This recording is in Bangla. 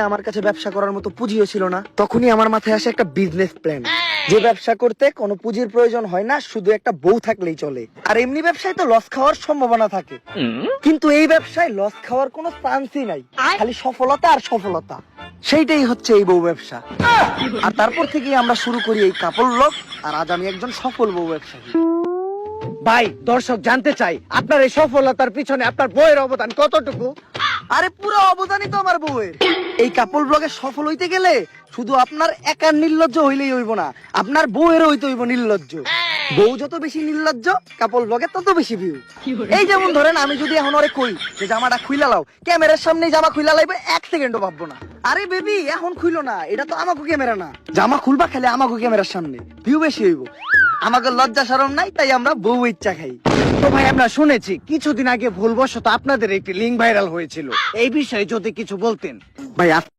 আমার কাছে ব্যবসা করার মতো পুঁজিও ছিল না। তখনই আমার মাথায় আসে একটা বিজনেস প্ল্যান যে ব্যবসা করতে কোনো পুঁজির প্রয়োজন হয় না, শুধু একটা বউ থাকলেই চলে। আর এমনি ব্যবসায় তো লস খাওয়ার সম্ভাবনা থাকে। কিন্তু এই ব্যবসায় লস খাওয়ার কোনো চান্সই নাই। খালি সফলতা আর সফলতা। সেইটাই হচ্ছে এই বউ ব্যবসা। আর তারপর থেকেই আমরা শুরু করি এই কাপড় লোক আর আজ আমি একজন সফল বউ ব্যবসায়ী। ভাই, দর্শক জানতে চাই, আপনার এই সফলতার পিছনে আপনার বইয়ের অবদান কতটুকু? আরে পুরো অবদানই তো আমার বউয়ের। এই কাপড় ব্লগে সফল হইতে গেলে শুধু আপনার একার নির্লজ্জ হইলেই হইব না, আপনার বউয়ের হইতে হইব নির্লজ্জ। বউ যত বেশি নির্লজ্জ কাপড় ব্লগে তত বেশি ভিউ এই যেমন ধরেন, আমি যদি এখন ওরে কই যে জামাটা খুইলা লাও, ক্যামেরার সামনে জামা খুইলা লাইবে, এক সেকেন্ডও ভাববো না। আরে বেবি, এখন খুইলো না, এটা তো আমাকে ক্যামেরা না। জামা খুলবা খেলে আমাকে ক্যামেরার সামনে ভিউ বেশি হইব। আমাকে লজ্জা সরম নাই, তাই আমরা বউ ইচ্ছা খাই। তো ভাই, আমরা শুনেছি, কিছুদিন আগে ভুলবশত আপনাদের একটি লিঙ্ক ভাইরাল হয়েছিল। এই বিষয়ে যদি কিছু বলতেন। ভাই